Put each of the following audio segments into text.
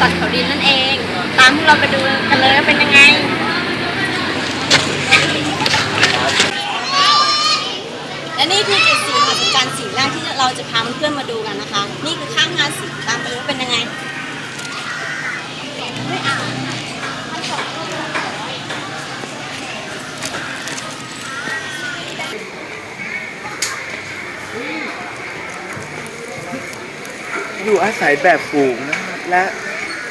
สัตว์เขาดินนั่นเอง ตามพวกเราไปดูกันเลยว่าเป็นยังไง และนี่คือจ็ดสีมหัศจรรย์สีแรกที่เราจะพาเพื่อนๆมาดูกันนะคะ นี่คือข้างงานสีตามไปดูว่าเป็นยังไงอยู่อาศัยแบบฝูงนะครับและ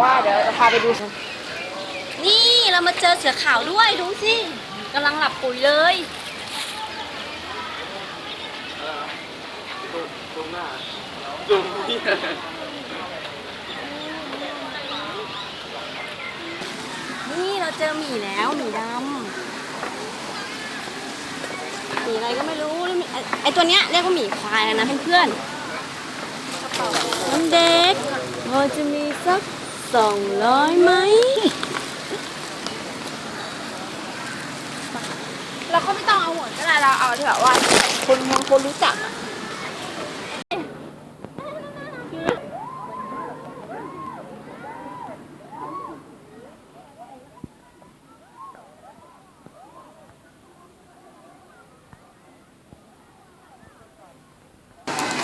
ว่าเดี๋ยวจะพาไปดู นี่เรามาเจอเสือขาวด้วยดูสิกำลังหลับปุ๋ยเลยนี่เราเจอหมีแล้วหมีดำหมีอะไรก็ไม่รู้ไอตัวเนี้ยเรียกว่าหมีควายนะเพื่อนๆน้ำเด็กพอจะมีสัก สองร้อยไหม เราก็ไม่ต้องเอาหมดก็ได้เราเอาที่แบบว่าคนมองคนรู้จักอะ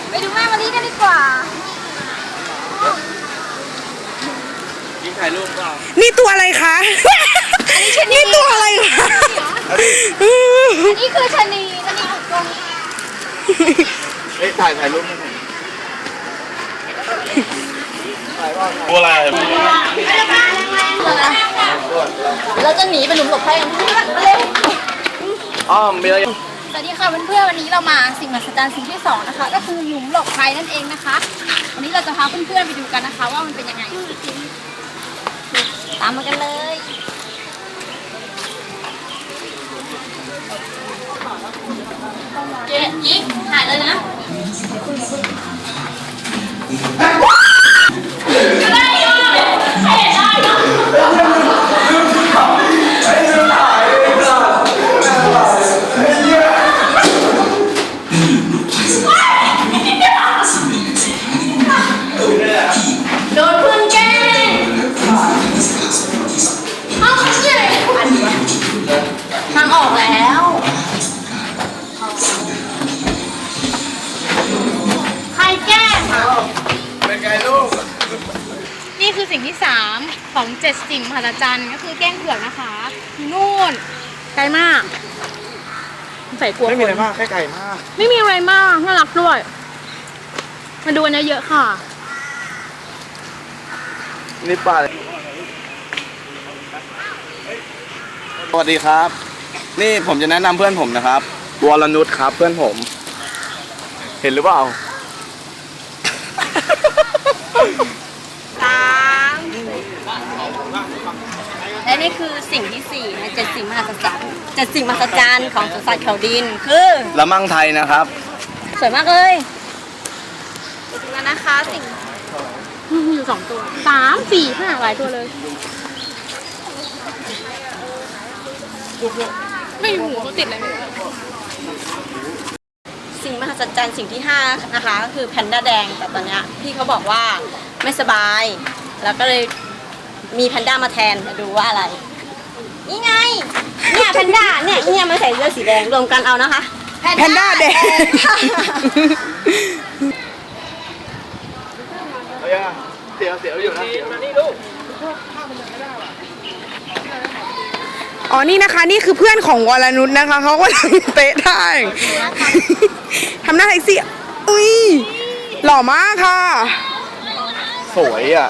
ไปดูแม่มารีกันดีกว่า ยิง ถ่ายรูปเปล่านี่ตัวอะไรคะ นี่ตัวอะไรคะ นี่คือชะนีชะนีถูกตรงเอ้ยถ่ายถ่ายรูปให้หน่อยถ่ายว่าถ่ายตัวอะไรเราจะหนีไปหลุมหลบภัยกันเพื่อนมาเร็วอ้อมมีอะไรสวัสดีค่ะเพื่อนๆวันนี้เรามาสิ่งมหัศจรรย์สิ่งที่สองนะคะ ก็คือหลุมหลบภัยนั่นเองนะคะ วันนี้เราจะพาเพื่อนๆไปดูกันนะคะ ว่ามันเป็นยังไงตามมากันเลยเจ๊ยิงถ่ายเลยนะ ที่สามของเจ็ดสิ่งมหัศจรรย์ก็คือแก้งเผือกนะคะอยู่นู่นไกลมากใส่กลัวไม่มีอะไรมากแค่ไก่มาก ไม่มีอะไรมากน่ารักด้วย มาดูกันเยอะๆค่ะ นี่ป่าสวัสดีครับ นี่ผมจะแนะนำเพื่อนผมนะครับวรนุชครับ เพื่อนผม เห็นหรือเปล่า ตาม และนี่คือสิ่งที่สี่ในเจ็ดสิ่งมหัศจรรย์เจ็ดสิ่งมหัศจรรย์ของสวนสัตว์เขาดินคือละมั่งไทยนะครับ สวยมากเลยดูกันนะคะสิ่งอยู่สองตัวสามสี่ห้าหลายตัวเลย ไม่มีหูเขาติดอะไรไม่รู้สิ่งมหัศจรรย์สิ่งที่ห้านะคะก็คือแพนด้าแดงแต่ตอนเนี้ยพี่เขาบอกว่าไม่สบาย แล้วก็เลย มีแพนด้ามาแทนมาดูว่าอะไร นี่ไง เนี่ยแพนด้าเนี่ยเนี่ยมันใส่เสื้อสีแดงรวมกันเอานะคะ แพนด้าแดง เอายังเสียวเสียวอยู่นะเสียวมานี่ลูกอ๋อ นี่นะคะ นี่คือเพื่อนของวรนุชนะคะ เขาก็ทำเตะท่าทำหน้าแท็กซี่ อุ้ย หล่อมากค่ะ สวยอะ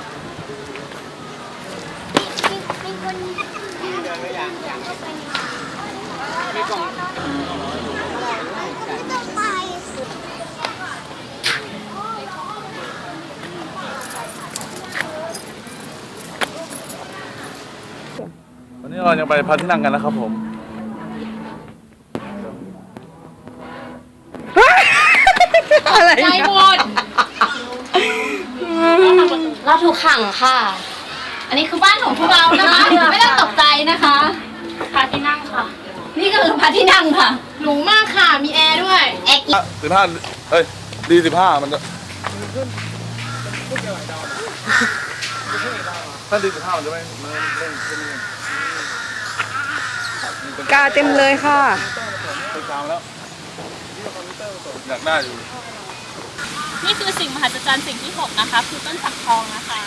วันนี้เรายังไปพักที่นั่งกันนะครับผม อะไร ใจหมด เราถูกขังค่ะ อันนี้คือบ้านของพวกเรานะคะ ไม่ต้องตกใจนะคะ พาที่นั่งค่ะ นี่ก็คือพระที่นั่งค่ะ หรูมากค่ะ มีแอร์ด้วย แอร์กิสิบห้าเอ้ยดีสิบห้ามันจะถ้าดีสิบห้ามันจะไม่ไม่เล่นขึ้นนี่กาเต็มเลยค่ะไปกลางแล้วอยากได้อยู่ นี่คือสิ่งมหัศจรรย์สิ่งที่ 6 นะคะ คือต้นสักทองนะคะ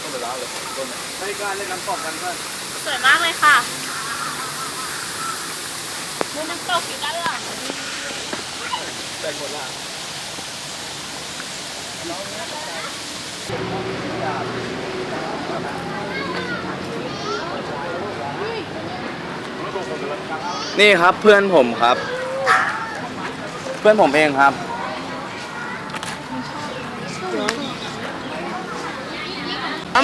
ต้องไป ร้านเลยต้นให้การเล่นน้ำตกกันเพื่อนสวยมากเลยค่ะดูน้ำตกอยู่ด้านหลังแต่คนละนี่ครับเพื่อนผมครับ เพื่อนผมเองครับ ส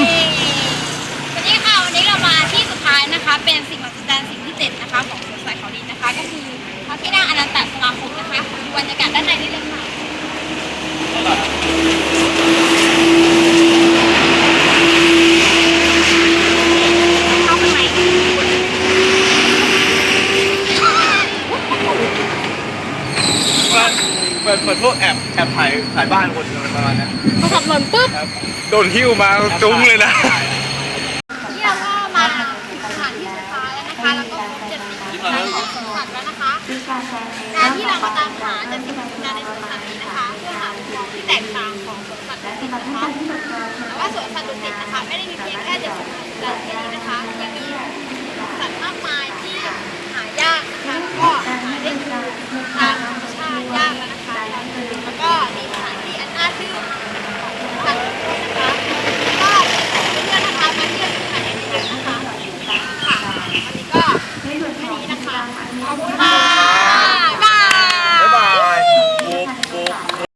วัสดีค่ะวันนี้เรามาที่สุดท้ายนะคะ เป็นสิ่งมหัศจรรย์สิ่งที่เจ็ดนะคะ ของสวนสัตว์เขาดินนะคะ ก็คือพระที่นั่งอนันตสมาคมนะคะดูบรรยากาศด้านในนี้เลยค่ะเข้าข้างในเห มือนเหมือนพวกแอบแอบถ่ายถ่ายบ้านคนอะไรประมาณเนี้ยพอขับหล่นปุ๊บ โดนหิ้วมาจุ้งเลยนะนี่เราก็มาถึงสถานที่สุดท้ายแล้วนะคะ แล้วก็ครบเจ็ดสิ่งที่ของสวนสัตว์แล้วนะคะการที่เรามาตามหาเจ็ดสิ่งมหัศจรรย์ในสวนสัตว์นี้นะคะเพื่อหามุมมองที่แตกต่างของสวนสัตว์ดุสิตนะคะแต่ว่าสวนสัตว์ดุสิตนะคะ ไม่ได้มีเพียงแค่เจ็ดสิ่งมหัศจรรย์แค่นี้